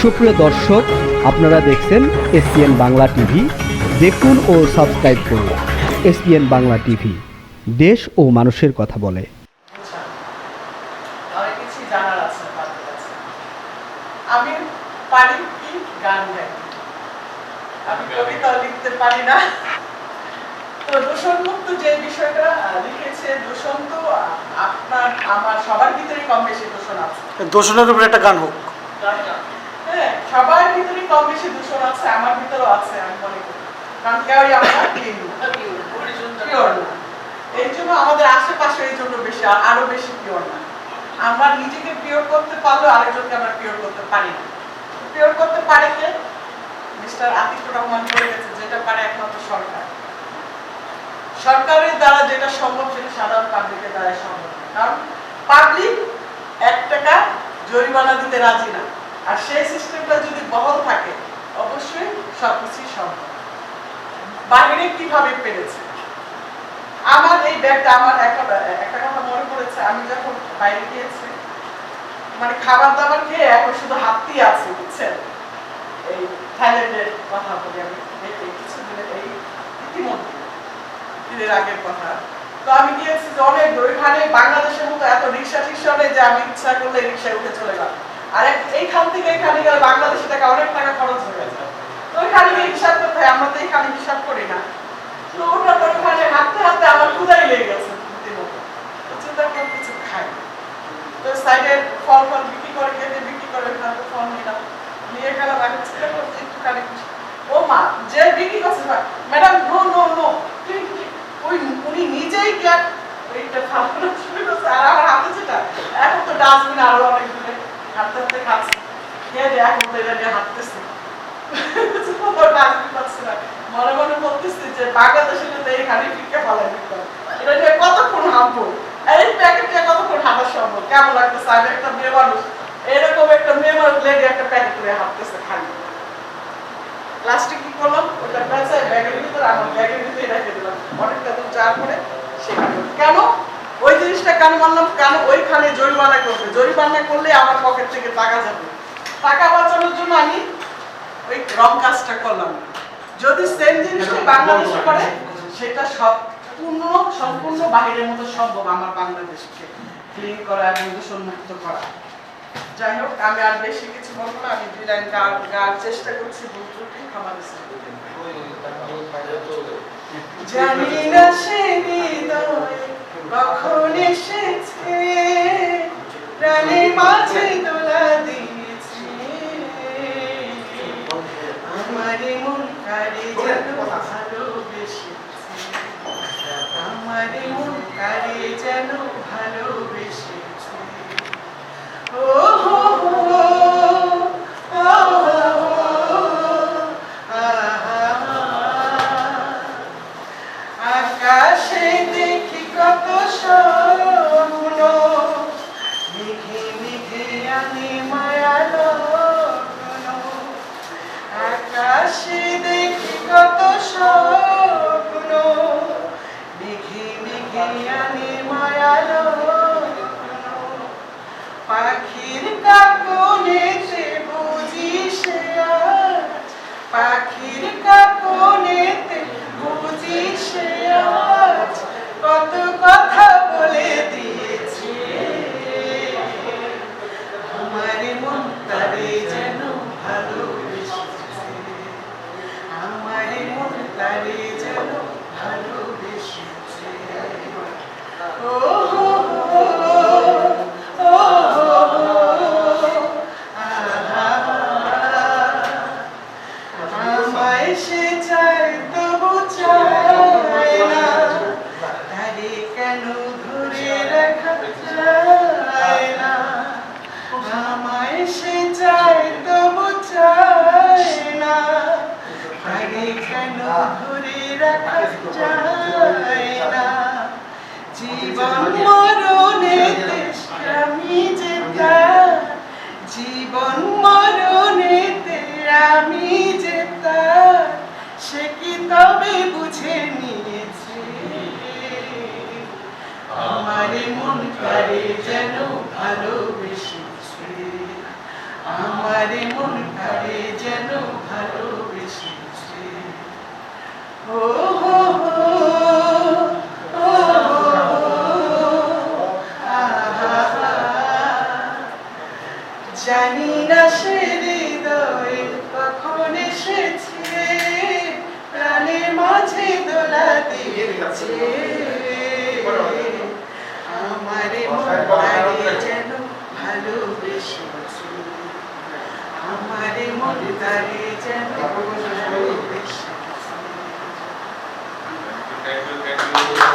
সুপ্রিয় দর্শক আপনারা দেখছেন এসপিএন বাংলা টিভি। দেখুন ও সাবস্ক্রাইব করুন এসপিএন বাংলা টিভি। দেশ ও মানুষের কথা বলে। আচ্ছা। আমি পারি কি গান গাই? আমি কবিতাও লিখতে পারি না। তো দূষণমুক্ত যে বিষয়টা লিখেছে দূষণ তো আপনার আমার সবার ভিতরে কম বেশি দূষণ আছে। দোষণের উপরে একটা গান হোক। হ্যাঁ সবার ভিতরে কম বেশি দূষণ আছে, আমার ভিতরেও আছে, আমি মনে করি। কারণ আমরা এই জন্য আমাদের আশেপাশে এই জন্য বেশি, আরও বেশি পিওর না। আমরা নিজেকে পিওর করতে আরেকজনকে আমরা পিওর করতে পারি না। পিওর করতে পারে কে? মিস্টার আতিকুর রহমান বলে গেছে, যেটা পারে একমাত্র সরকার। সরকারের দ্বারা যেটা সম্ভব, সেটা সাধারণ পাবলিকের দ্বারা সম্ভব। কারণ পাবলিক এক টাকা জরিমানা দিতে রাজি না। আর সেই সিস্টেমটা যদি বহল থাকে, অবশ্যই সবকিছুই সম্ভব। বাহিরে কীভাবে পেরেছে? আমার এই ব্যাগটা, আমার একটা একটা কথা মনে পড়েছে, আমি যখন বাইরে গিয়েছি মানে খাবার দাবার খেয়ে এখন শুধু হাতটি আছে, বুঝছেন? এই থাইল্যান্ডের কথা বলি আমি, এই কিছুদিনের, এই ইতিমধ্যে, ঈদের আগের কথা। তো আমি গিয়েছি যে অনেক ওইখানে বাংলাদেশের মতো এত রিক্সা টিক্সা নেই যে আমি ইচ্ছা করলে রিক্সায় উঠে চলে গেলাম। আর এইখান থেকে এখানে গেলে বাংলাদেশে টাকা অনেক টাকা খরচ হয়ে গেছে তো ওইখানে হিসাব করতে হয়, আমরা তো এখানে হিসাব করি না। তো ওটা পরে ওখানে হাঁটতে হাঁটতে আমার ক্ষুদাই লেগে গেছে চিন্তা করে কিছু খাই। তো সাইডে ফল ফল বিক্রি করে খেতে বিক্রি করে ওইখানে তো ফল নিলাম। নিয়ে গেলাম আগে চিন্তা করতে একটুখানি। ও মা, যে বিক্রি করছে ম্যাডাম, নো নো নো। ওই উনি নিজেই গ্যাপ ওইটা খাওয়ানো শুরু করছে। আর আমার হাতে যেটা। এখন তো ডাস্টবিন আরও অনেক হাঁটতে হাঁটতে খেয়ে তো এটা নিয়ে হাঁটতেছে। মনে মনে বলতেছি যে বাংলাদেশে তো এইখানে ফিকে ফেলাই দিতে। হবে। এটা নিয়ে কতক্ষণ হাঁটবো? এই প্যাকেট নিয়ে কতক্ষণ হাঁটা সম্ভব? কেমন লাগতেছে? আমি একটা মেয়ে মানুষ। এরকম একটা মেয়ে মানুষ লেগে একটা প্যাকেট নিয়ে হাঁটতেছে খালি। লাস্টে কি করলাম? ওটা পেঁচায় ব্যাগের ভিতরে, আমার ব্যাগের ভিতরে রেখে দিলাম। অনেকটা দূর যাওয়ার পরে সেখানে। কেন? ওই জিনিসটা কেন মানলাম? কেন ওইখানে জরিমানা করবে? জরিমানা করলে আমার পকেট থেকে টাকা যাবে। টাকা বাঁচানোর জন্য আমি ওই রং কাজটা করলাম। যদি সেম জিনিসটা বাংলাদেশে করে সেটা সম্পূর্ণ সম্পূর্ণ বাহিরের মতো সম্ভব আমার বাংলাদেশকে। ক্লিন করা এবং করা। যাই হোক আমি আর বেশি কিছু বলব না। আমি দুই লাইন গাওয়ার চেষ্টা করছি। ভুল ত্রুটি ক্ষমা জানি না সে হৃদয় কখন এসেছে? প্রাণের মাঝে দোলা দিয়েছে। আমার মন কারে যেন ভালোবেসেছে। আমার মন কারে যেন ভালোবেসেছে। দেখি জীবন মরণেতে আমি যে তার জীবন মরণেতে করে যেন ভালোবেসে আমার মন করে যেন ভালোবেসে ও হো জানি না সে হৃদয়ে কখন এসেছে প্রাণের মাঝে দোলা দিয়েছে আমারে মনটারে যেন ভালোবেসে আমারে মনটারে যেন ভালোবেসে Thank you, thank you.